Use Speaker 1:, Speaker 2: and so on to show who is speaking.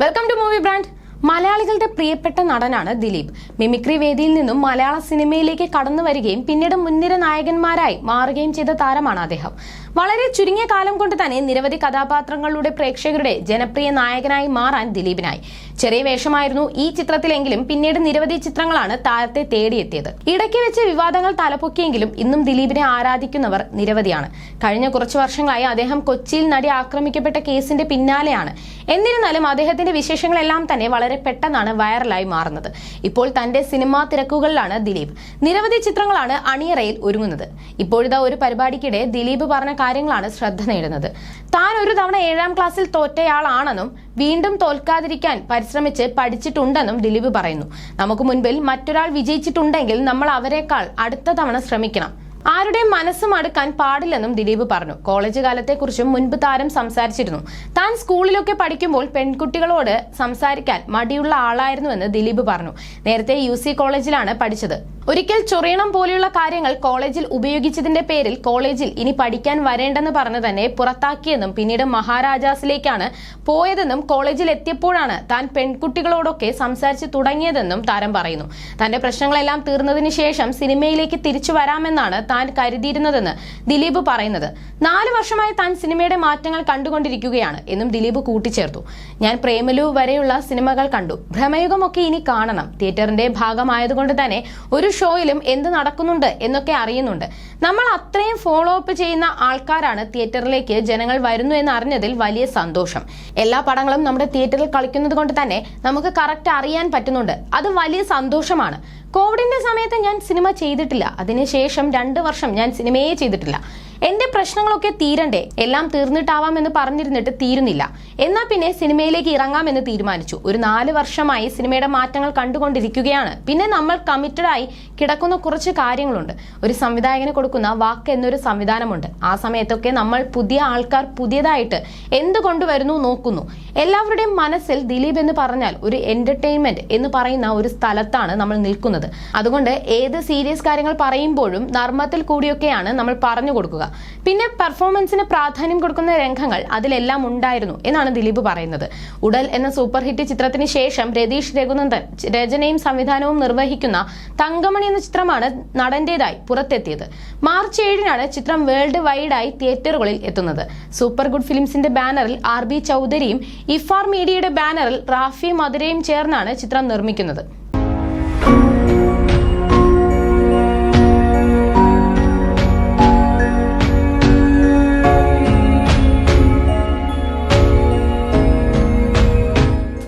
Speaker 1: Welcome to movie brand മലയാളികളുടെ പ്രിയപ്പെട്ട നടനാണ് ദിലീപ്. മിമിക്രി വേദിയിൽ നിന്നും മലയാള സിനിമയിലേക്ക് കടന്നു വരികയും പിന്നീട് മുൻനിര നായകന്മാരായി മാറുകയും ചെയ്ത താരമാണ് അദ്ദേഹം. വളരെ ചുരുങ്ങിയ കാലം കൊണ്ട് തന്നെ നിരവധി കഥാപാത്രങ്ങളുടെ പ്രേക്ഷകരുടെ ജനപ്രിയ നായകനായി മാറാൻ ദിലീപിനായി. ചെറിയ വേഷമായിരുന്നു ഈ ചിത്രത്തിലെങ്കിലും പിന്നീട് നിരവധി ചിത്രങ്ങളാണ് താരത്തെ തേടിയെത്തിയത്. ഇടയ്ക്ക് വെച്ച് വിവാദങ്ങൾ തലപൊക്കിയെങ്കിലും ഇന്നും ദിലീപിനെ ആരാധിക്കുന്നവർ നിരവധിയാണ്. കഴിഞ്ഞ കുറച്ചു വർഷങ്ങളായി അദ്ദേഹം കൊച്ചിയിൽ നടി ആക്രമിക്കപ്പെട്ട കേസിന്റെ പിന്നാലെയാണ്. എന്നിരുന്നാലും അദ്ദേഹത്തിന്റെ വിശേഷങ്ങളെല്ലാം തന്നെ വളരെ പെട്ടെന്നാണ് വൈറലായി മാറുന്നത്. ഇപ്പോൾ തന്റെ സിനിമാ തിരക്കുകളിലാണ് ദിലീപ്. നിരവധി ചിത്രങ്ങളാണ് അണിയറയിൽ ഒരുങ്ങുന്നത്. ഇപ്പോഴിതാ ഒരു പരിപാടിക്കിടെ ദിലീപ് പറഞ്ഞ കാര്യങ്ങളാണ് ശ്രദ്ധ നേടുന്നത്. താൻ ഒരു തവണ ഏഴാം ക്ലാസ്സിൽ തോറ്റയാളാണെന്നും വീണ്ടും തോൽക്കാതിരിക്കാൻ പരിശ്രമിച്ച് പഠിച്ചിട്ടുണ്ടെന്നും ദിലീപ് പറയുന്നു. നമുക്ക് മുൻപിൽ മറ്റൊരാൾ വിജയിച്ചിട്ടുണ്ടെങ്കിൽ നമ്മൾ അവരെക്കാൾ അടുത്ത തവണ ശ്രമിക്കണം. ആരുടെയും മനസ്സ് മടുക്കാൻ പാടില്ലെന്നും ദിലീപ് പറഞ്ഞു. കോളേജ് കാലത്തെക്കുറിച്ചും മുൻപ് താരം സംസാരിച്ചിരുന്നു. താൻ സ്കൂളിലൊക്കെ പഠിക്കുമ്പോൾ പെൺകുട്ടികളോട് സംസാരിക്കാൻ മടിയുള്ള ആളായിരുന്നുവെന്ന് ദിലീപ് പറഞ്ഞു. നേരത്തെ യു കോളേജിലാണ് പഠിച്ചത്. ഒരിക്കൽ ചൊറിയണം പോലെയുള്ള കാര്യങ്ങൾ കോളേജിൽ ഉപയോഗിച്ചതിന്റെ പേരിൽ കോളേജിൽ ഇനി പഠിക്കാൻ വരേണ്ടെന്ന് പറഞ്ഞു തന്നെ പുറത്താക്കിയെന്നും പിന്നീട് മഹാരാജാസിലേക്കാണ് പോയതെന്നും കോളേജിൽ എത്തിയപ്പോഴാണ് താൻ പെൺകുട്ടികളോടൊക്കെ സംസാരിച്ച് തുടങ്ങിയതെന്നും താരം പറയുന്നു. തന്റെ പ്രശ്നങ്ങളെല്ലാം തീർന്നതിന് ശേഷം സിനിമയിലേക്ക് തിരിച്ചു വരാമെന്നാണ് താൻ കരുതിയിരുന്നതെന്ന് ദിലീപ് പറയുന്നത്. നാല് വർഷമായി താൻ സിനിമയുടെ മാറ്റങ്ങൾ കണ്ടുകൊണ്ടിരിക്കുകയാണ്. എന്നും ദിലീപ് കൂട്ടിച്ചേർത്തു. ഞാൻ പ്രേമലു വരെയുള്ള സിനിമകൾ കണ്ടു. ഭ്രമയുഗമൊക്കെ ഇനി കാണണം. തിയേറ്ററിന്റെ ഭാഗമായതുകൊണ്ട് തന്നെ ഒരു ഷോയിലും എന്ത് നടക്കുന്നുണ്ട് എന്നൊക്കെ അറിയുന്നുണ്ട്. നമ്മൾ അത്രയും ഫോളോ അപ്പ് ചെയ്യുന്ന ആൾക്കാരാണ് തിയേറ്ററിലേക്ക് ജനങ്ങൾ വരുന്നു എന്ന് അറിഞ്ഞതിൽ വലിയ സന്തോഷം. എല്ലാ പടങ്ങളും നമ്മുടെ തിയേറ്ററിൽ കളിക്കുന്നത് കൊണ്ട് തന്നെ നമുക്ക് കറക്റ്റ് അറിയാൻ പറ്റുന്നുണ്ട്. അത് വലിയ സന്തോഷമാണ്. കോവിഡിന്റെ സമയത്ത് ഞാൻ സിനിമ ചെയ്തിട്ടില്ല. അതിനുശേഷം രണ്ട് വർഷം ഞാൻ സിനിമയെ ചെയ്തിട്ടില്ല. എന്റെ പ്രശ്നങ്ങളൊക്കെ തീരണ്ടേ? എല്ലാം തീർന്നിട്ടാവാം എന്ന് പറഞ്ഞിരുന്നിട്ട് തീരുന്നില്ല. എന്നാ പിന്നെ സിനിമയിലേക്ക് ഇറങ്ങാമെന്ന് തീരുമാനിച്ചു. ഒരു നാല് വർഷമായി സിനിമയുടെ മാറ്റങ്ങൾ കണ്ടുകൊണ്ടിരിക്കുകയാണ്. പിന്നെ നമ്മൾ കമ്മിറ്റഡ് ആയി കിടക്കുന്ന കുറച്ച് കാര്യങ്ങളുണ്ട്. ഒരു സംവിധായകന് കൊടുക്കുന്ന വാക്ക് എന്നൊരു സംവിധാനമുണ്ട്. ആ സമയത്തൊക്കെ നമ്മൾ പുതിയ ആൾക്കാർ പുതിയതായിട്ട് എന്ത് കൊണ്ടുവരുന്നു നോക്കുന്നു. എല്ലാവരുടെയും മനസ്സിൽ ദിലീപ് എന്ന് പറഞ്ഞാൽ ഒരു എന്റർടൈൻമെന്റ് എന്ന് പറയുന്ന ഒരു സ്ഥലത്താണ് നമ്മൾ നിൽക്കുന്നത്. അതുകൊണ്ട് ഏത് സീരിയസ് കാര്യങ്ങൾ പറയുമ്പോഴും നർമ്മത്തിൽ കൂടിയൊക്കെയാണ് നമ്മൾ പറഞ്ഞു കൊടുക്കുക. പിന്നെ പെർഫോമൻസിന് പ്രാധാന്യം കൊടുക്കുന്ന രംഗങ്ങൾ അതിലെല്ലാം ഉണ്ടായിരുന്നു എന്നാണ് ദിലീപ് പറയുന്നത്. ഉടൽ എന്ന സൂപ്പർ ഹിറ്റ് ചിത്രത്തിന് ശേഷം രതീഷ് രഘുനന്ദൻ രചനയും സംവിധാനവും നിർവഹിക്കുന്ന തങ്കമണി എന്ന ചിത്രമാണ് നടന്റേതായി പുറത്തെത്തിയത്. മാർച്ച് ഏഴിനാണ് ചിത്രം വേൾഡ് വൈഡായി തിയേറ്ററുകളിൽ എത്തുന്നത്. സൂപ്പർ ഗുഡ് ഫിലിംസിന്റെ ബാനറിൽ ആർ ബി ചൗധരിയും ഇഫാർ മീഡിയയുടെ ബാനറിൽ റാഫി മധുരയും ചേർന്നാണ് ചിത്രം നിർമ്മിക്കുന്നത്.